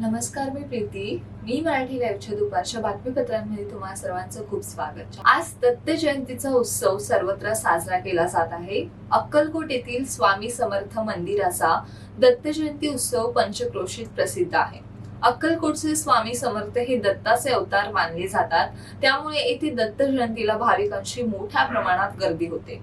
नमस्कार मी प्रीती. मी मराठी लाईव्हच्या दुपारच्या बातमीपत्रांमध्ये तुम्हा सर्वांचं खूप स्वागत आज दत्त जयंतीचा उत्सव सर्वत्र साजरा केला जात आहे. अक्कलकोट येथील स्वामी समर्थ मंदिराचा दत्त जयंती उत्सव पंचक्रोशीत प्रसिद्ध आहे. अक्कलकोटचे स्वामी समर्थ हे दत्ताचे अवतार मानले जातात. त्यामुळे येथे दत्त जयंतीला भाविकांची मोठ्या प्रमाणात गर्दी होते.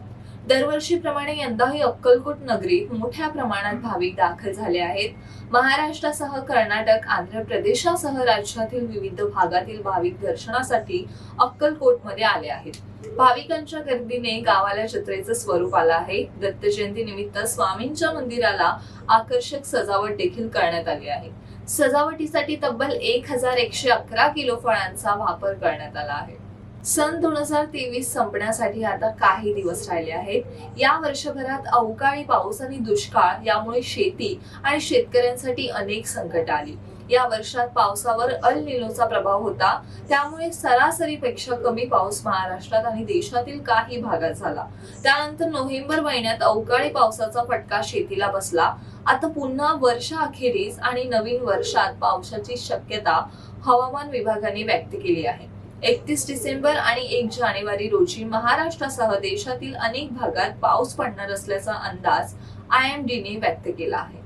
दरवर्षीप्रमाणे यंदाही अक्कलकोट नगरीत मोठ्या प्रमाणात भाविक दाखल झाले आहेत. महाराष्ट्रासह कर्नाटक आंध्र प्रदेशासह राज्यातील विविध भागातील भाविक दर्शनासाठी अक्कलकोटमध्ये आले आहेत. भाविकांच्या गर्दीने गावाला जत्रेचं स्वरूप आलं आहे. दत्त जयंती निमित्त स्वामींच्या मंदिराला आकर्षक सजावट देखील करण्यात आली आहे. सजावटीसाठी तब्बल एक हजार एकशे अकरा किलो फळांचा वापर करण्यात आला आहे. सन दोन हजार तेवीस संपण्यासाठी आता काही दिवस राहिले आहेत. या वर्षभरात अवकाळी पाऊस आणि दुष्काळ यामुळे शेती आणि शेतकऱ्यांसाठी अनेक संकट आली. या वर्षात पावसावर अल निलोचा प्रभाव होता. त्यामुळे सरासरीपेक्षा कमी पाऊस महाराष्ट्रात आणि देशातील काही भागात झाला. त्यानंतर नोव्हेंबर महिन्यात अवकाळी पावसाचा फटका शेतीला बसला. आता पुन्हा वर्षा अखेरीस आणि नवीन वर्षात पावसाची शक्यता हवामान विभागाने व्यक्त केली आहे. एकतीस डिसेंबर आणि एक जानेवारी रोजी महाराष्ट्रासह देशातील अनेक भागात पाऊस पडणार असल्याचा अंदाज आय एम डीने व्यक्त केला आहे.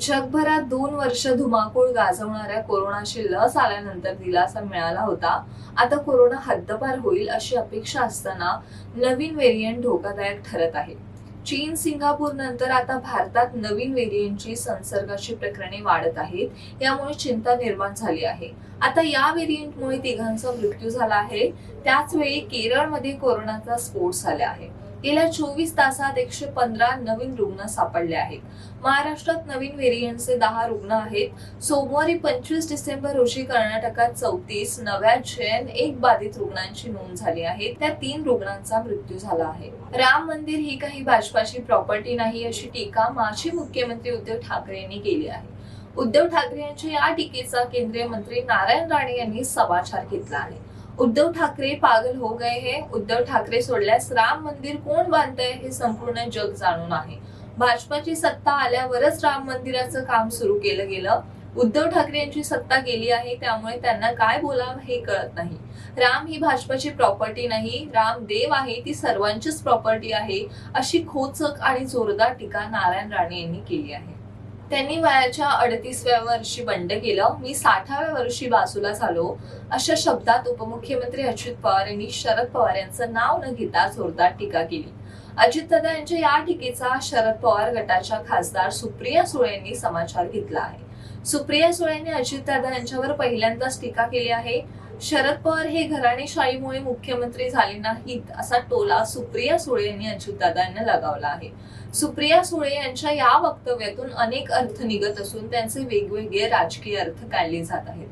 जगभरात दोन वर्ष धुमाकूळ गाजवणाऱ्या कोरोनाची लस आल्यानंतर दिलासा मिळाला होता. आता कोरोना हद्दपार होईल अशी अपेक्षा असताना नवीन व्हेरियंट धोकादायक ठरत आहे. चीन सिंगापूर नंतर आता भारतात नवीन व्हेरियंटची संसर्गाची प्रकरणे वाढत आहेत. यामुळे चिंता निर्माण झाली आहे. आता या व्हेरियंटमुळे तिघांचा मृत्यू झाला आहे. त्याच वेळी केरळमध्ये कोरोनाचा स्फोट झाला आहे. गेल्या चोवीस तासात एकशे पंधरा नवीन रुग्ण सापडले आहेत. महाराष्ट्रात नवीन व्हेरियंटचे दहा रुग्ण आहेत. सोमवारी पंचवीस डिसेंबर रोजी कर्नाटकात चौतीस नव्या जैन एक बाधित रुग्णांची नोंद झाली आहे. त्या तीन रुग्णांचा मृत्यू झाला आहे. राम मंदिर ही काही भाजपाची प्रॉपर्टी नाही अशी टीका माजी मुख्यमंत्री उद्धव ठाकरे यांनी केली आहे. उद्धव ठाकरे यांच्या या टीकेचा केंद्रीय मंत्री नारायण राणे यांनी समाचार घेतला आहे. उद्धव ठाकरे पागल हो गए हे. उद्धव ठाकरे सोडल्यास राम मंदिर कोण बांधतंय हे संपूर्ण जग जाणून आहे. भाजपाची सत्ता आल्यावरच राम मंदिराचं काम सुरू केलं गेलं. उद्धव ठाकरे यांची सत्ता गेली आहे त्यामुळे त्यांना काय बोलावं हे कळत नाही. राम ही भाजपाची प्रॉपर्टी नाही. राम देव आहे ती सर्वांचीच प्रॉपर्टी आहे अशी खोचक आणि जोरदार टीका नारायण राणे यांनी केली आहे. त्यांनी वयाच्या अडतीसव्या वर्षी बंड केलं. मी साठाव्या वर्षी बाजूला झालो. अशा शब्दात उपमुख्यमंत्री अजित पवार यांनी शरद पवार यांचं नाव न घेता जोरदार टीका केली. अजित दादा यांच्या या टीकेचा शरद पवार गटाच्या खासदार सुप्रिया सुळे यांनी समाचार घेतला आहे. सुप्रिया सुळे यांनी अजितदादा यांच्यावर पहिल्यांदाच टीका केली आहे. शरद पवार हे घराणेशाहीमुळे मुख्यमंत्री झाले नाहीत असा टोला सुप्रिया सुळे यांनी अजितदादा लगावला आहे. सुप्रिया सुळे यांच्या या वक्तव्यातून अनेक अर्थ निघत असून त्यांचे वेगवेगळे राजकीय अर्थ काढले जात आहेत.